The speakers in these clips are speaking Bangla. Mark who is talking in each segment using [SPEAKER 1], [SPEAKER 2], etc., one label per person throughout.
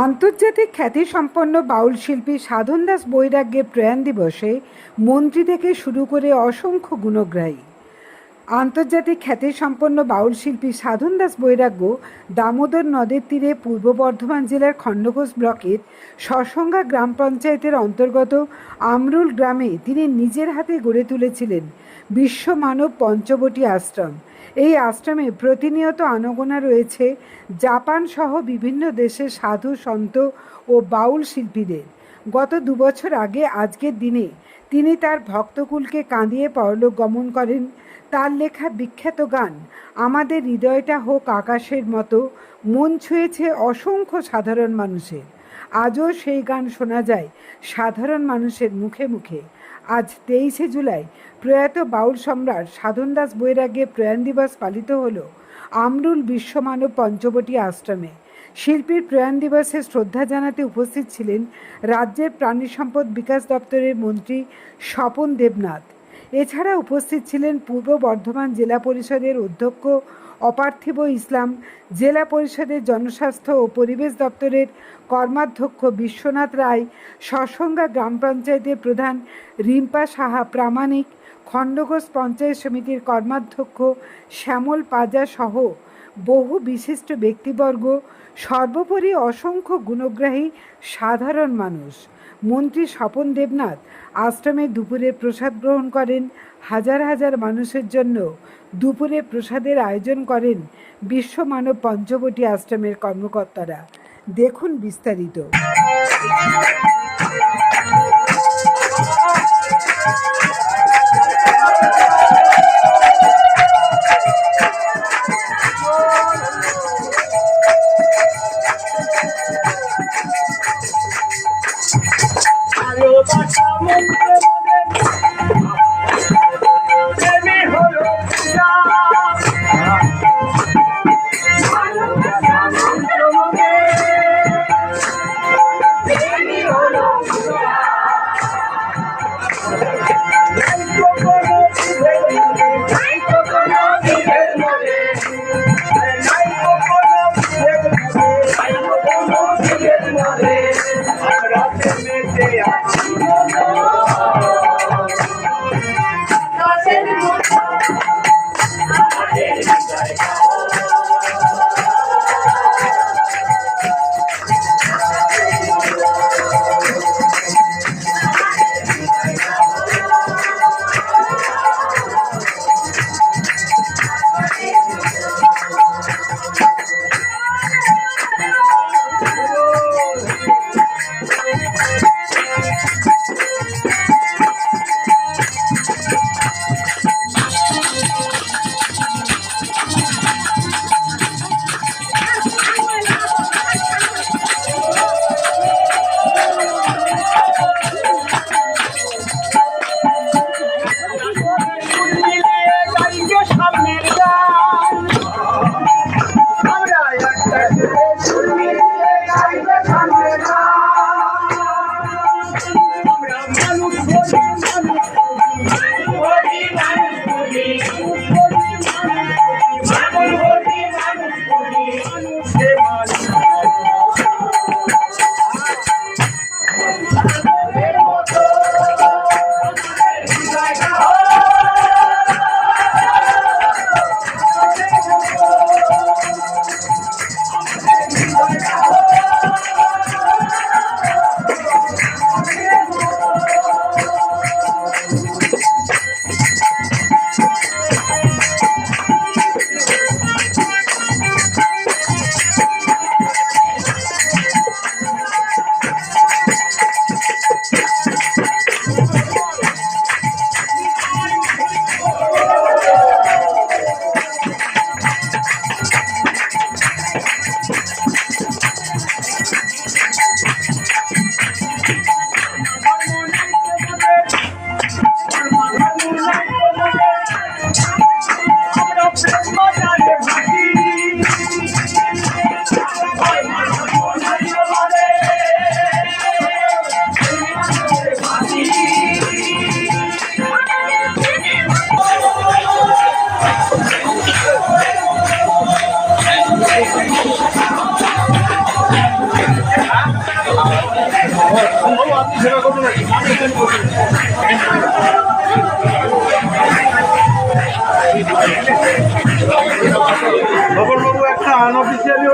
[SPEAKER 1] আন্তর্জাতিক খ্যাতিসম্পন্ন বাউল শিল্পী সাধন দাস বৈরাগ্যের প্রয়াণ দিবসে মন্ত্রী থেকে শুরু করে অসংখ্য গুণগ্রাহী। আন্তর্জাতিক খ্যাতিসম্পন্ন বাউল শিল্পী সাধন দাস বৈরাগ্য দামোদর নদের তীরে পূর্ব বর্ধমান জেলার খণ্ডঘোষ ব্লকের সসংঘা গ্রাম পঞ্চায়েতের অন্তর্গত আমরুল গ্রামে তিনি নিজের হাতে গড়ে তুলেছিলেন। বিশ্ব মানব পঞ্চবটি আশ্রম। এই আশ্রমে প্রতিনিয়ত আনাগোনা রয়েছে জাপান সহ বিভিন্ন দেশের সাধু, সন্ত ও বাউল শিল্পীদের। গত দুবছর আগে আজকের দিনে তিনি তার ভক্তকুলকে কাঁদিয়ে পরলোক গমন করেন। তার লেখা বিখ্যাত গান, আমাদের হৃদয়টা হোক আকাশের মতো মন ছুঁয়েছে অসংখ্য সাধারণ মানুষের। আজও সেই গান শোনা যায় সাধারণ মানুষের মুখে মুখে। আজ তেইশে জুলাই প্রয়াত বাউল সম্রাট সাধন দাস বৈরাগ্যের প্রয়াণ দিবস পালিত হল আমরুল বিশ্বমানব পঞ্চবটি আশ্রমে। শিল্পীর প্রয়াণ দিবসে শ্রদ্ধা জানাতে উপস্থিত ছিলেন রাজ্যের প্রাণী সম্পদ বিকাশ দপ্তরের মন্ত্রী স্বপন দেবনাথ। এছাড়া উপস্থিত ছিলেন পূর্ব বর্ধমান জেলা পরিষদের অধ্যক্ষ অপার্থিব ইসলাম, জেলা পরিষদের জনস্বাস্থ্য ও পরিবেশ দপ্তরের কর্মাধ্যক্ষ বিশ্বনাথ রায় সসংজ্ঞা গ্রাম পঞ্চায়েতের প্রধান রিম্পা সাহা প্রামাণিক, খণ্ডঘোষ পঞ্চায়েত সমিতির কর্মাধ্যক্ষ শ্যামল পাজা সহ বহু বিশিষ্ট ব্যক্তিবর্গ, সর্বোপরি অসংখ্য গুণগ্রাহী, সাধারণ মানুষ। মন্ত্রী স্বপন দেবনাথ আশ্রমে দুপুরে প্রসাদ গ্রহণ করেন। হাজার হাজার মানুষের জন্য দুপুরে প্রসাদের আয়োজন করেন বিশ্ব মানব পঞ্চবটি আশ্রমের কর্মকর্তারা। দেখুন বিস্তারিত।
[SPEAKER 2] Bye.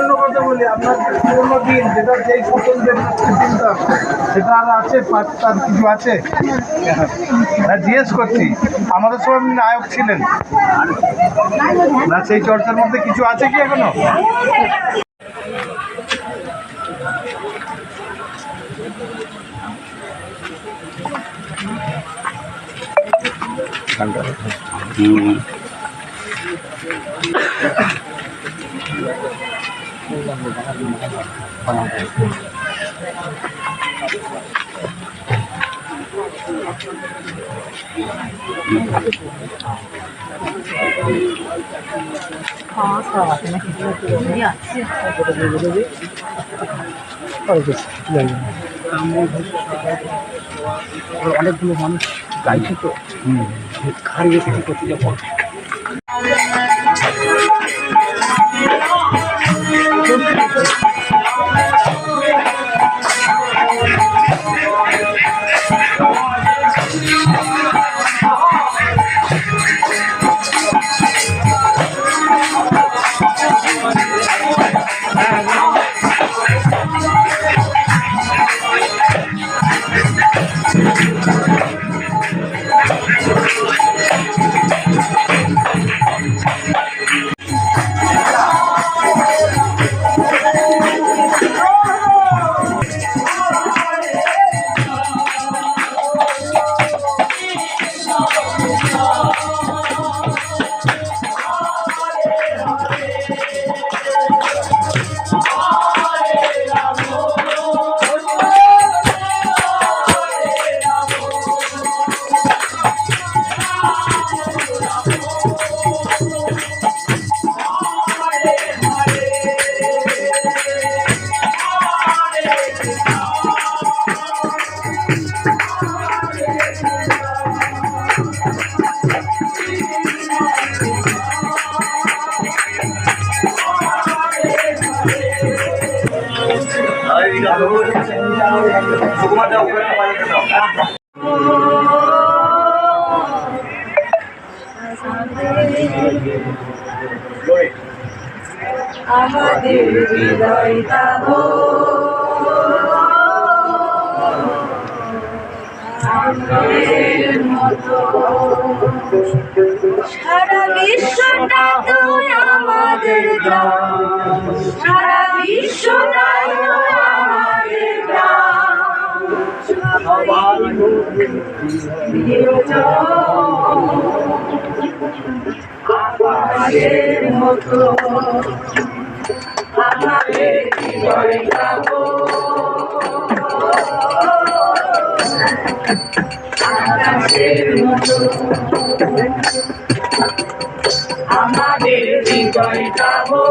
[SPEAKER 2] অন্য কথা বলি। আপনার দিন যেই দিনটা সেটা আর আছে? তার কিছু আছে? জিজ্ঞেস করছি। আমাদের আপনি নায়ক ছিলেন। না, সেই চর্চার মধ্যে কিছু আছে কি এখনও?
[SPEAKER 3] অনেকগুলো মানুষ গাইছে তো হারিয়ে কিছু করতে যাব
[SPEAKER 4] আমাদের হৃদয় তাব সারা বিশ্বটা তুই আমাদের গ্রাম। সারা বিশ্বটা তুই আমাদের গ্রাম। সবার প্রিয়জন আমাদের হৃদয় গাবো আকাশের মতো। আমাদের হৃদয় গাবো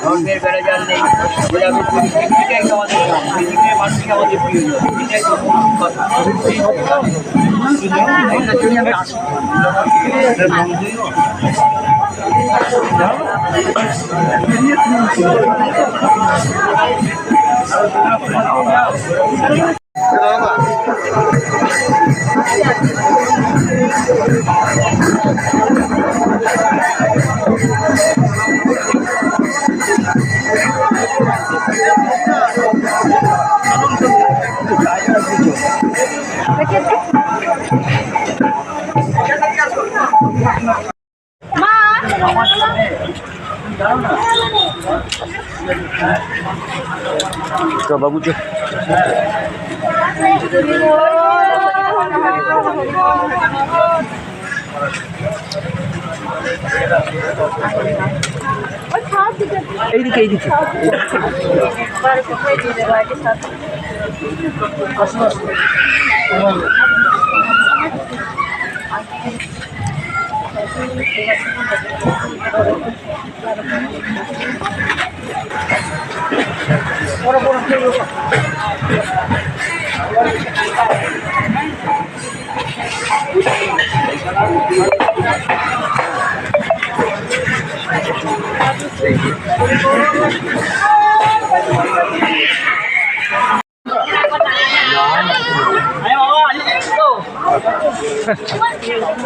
[SPEAKER 3] ধর্মের বেড়াজাল নেই আমাদের মানুষকে আমাদের আমি আসি তো বাবু চো এইদিকে এইদিকে।
[SPEAKER 2] কষ্ট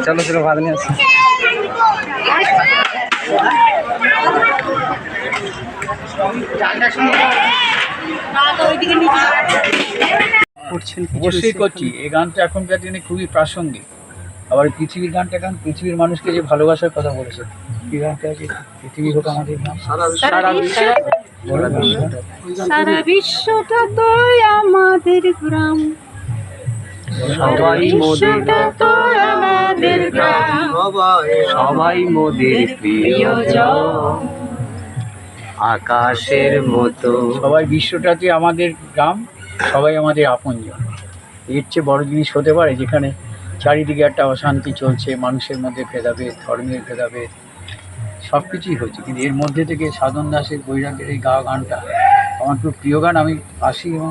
[SPEAKER 2] चलो चलो बाद में
[SPEAKER 3] অবশ্যই করছি। এই গানটা এখনকার দিনে খুবই প্রাসঙ্গিক। আবার পৃথিবীর গানটা গান পৃথিবীর মানুষকে যে ভালোবাসার কথা বলেছে। কি গানটা আছে পৃথিবী হোক আমাদের নাম।
[SPEAKER 5] সারা বিশ্ব
[SPEAKER 3] বলো গানটা।
[SPEAKER 5] সারা বিশ্বটা তো আমাদের গ্রাম।
[SPEAKER 6] সবাই মোদের
[SPEAKER 5] তো আমাদের গ্রাম।
[SPEAKER 6] সবাই মোদের প্রিয়জন। আকাশের মতো।
[SPEAKER 3] সবাই বিশ্বটাতে আমাদের গ্রাম সবাই আমাদের আপনজন। এর চেয়ে বড় জিনিস হতে পারে যেখানে চারিদিকে একটা অশান্তি চলছে মানুষের মধ্যে ভেদাভেদ ধর্মের ভেদাভেদ সব কিছুই হচ্ছে। কিন্তু এর মধ্যে থেকে সাধন দাসের বৈরাগের এই গাওয়া গানটা আমার খুব প্রিয় গান। আমি আসি এবং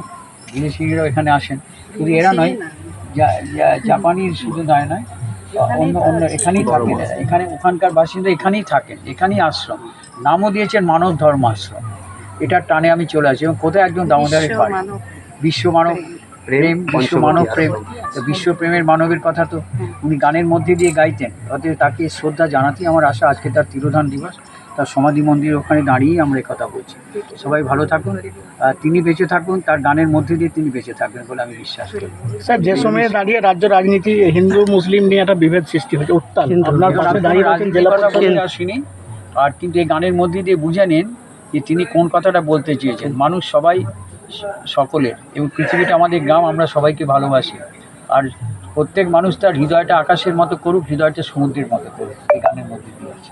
[SPEAKER 3] বিদেশিরাও এখানে আসেন। শুধু এরা নয় জাপানির শুধু গায় নয় অন্য অন্য এখানেই থাকেন। এখানে ওখানকার বাসিন্দা এখানেই থাকেন এখানেই আশ্রম। নামও দিয়েছেন মানব ধর্ম আশ্রম। এটার টানে আমি চলে আসি। এবং কোথায় একজন দামোদরের
[SPEAKER 5] পাড়ি
[SPEAKER 3] বাড়ি? বিশ্ব মানব প্রেম। বিশ্ব মানব প্রেম। তো বিশ্ব প্রেমের মানবের কথা তো উনি গানের মধ্যে দিয়ে গাইতেন। অতএব তাকে শ্রদ্ধা জানাতেই আমার আশা। আজকে তার তিরোধান দিবস। তার সমাধি মন্দির ওখানে দাঁড়িয়েই আমরা কথা বলছি। সবাই ভালো থাকুন আর তিনি বেঁচে থাকুন তার গানের মধ্যে দিয়ে তিনি বেঁচে থাকবেন বলে আমি বিশ্বাস করি।
[SPEAKER 7] স্যার যে সময়ে দাঁড়িয়ে রাজ্য রাজনীতি হিন্দু মুসলিম নিয়ে একটা বিভেদ সৃষ্টি হয়েছে উত্তাল।
[SPEAKER 3] আসিনি আর কিন্তু এই গানের মধ্যে দিয়ে বুঝে নিন যে তিনি কোন কথাটা বলতে চেয়েছেন। মানুষ সবাই সকলের এবং পৃথিবীটা আমাদের গ্রাম আমরা সবাইকে ভালোবাসি। আর প্রত্যেক মানুষ তার হৃদয়টা আকাশের মতো করুক হৃদয়টা সমুদ্রের মতো করুক এই গানের মধ্যে দিয়ে আছে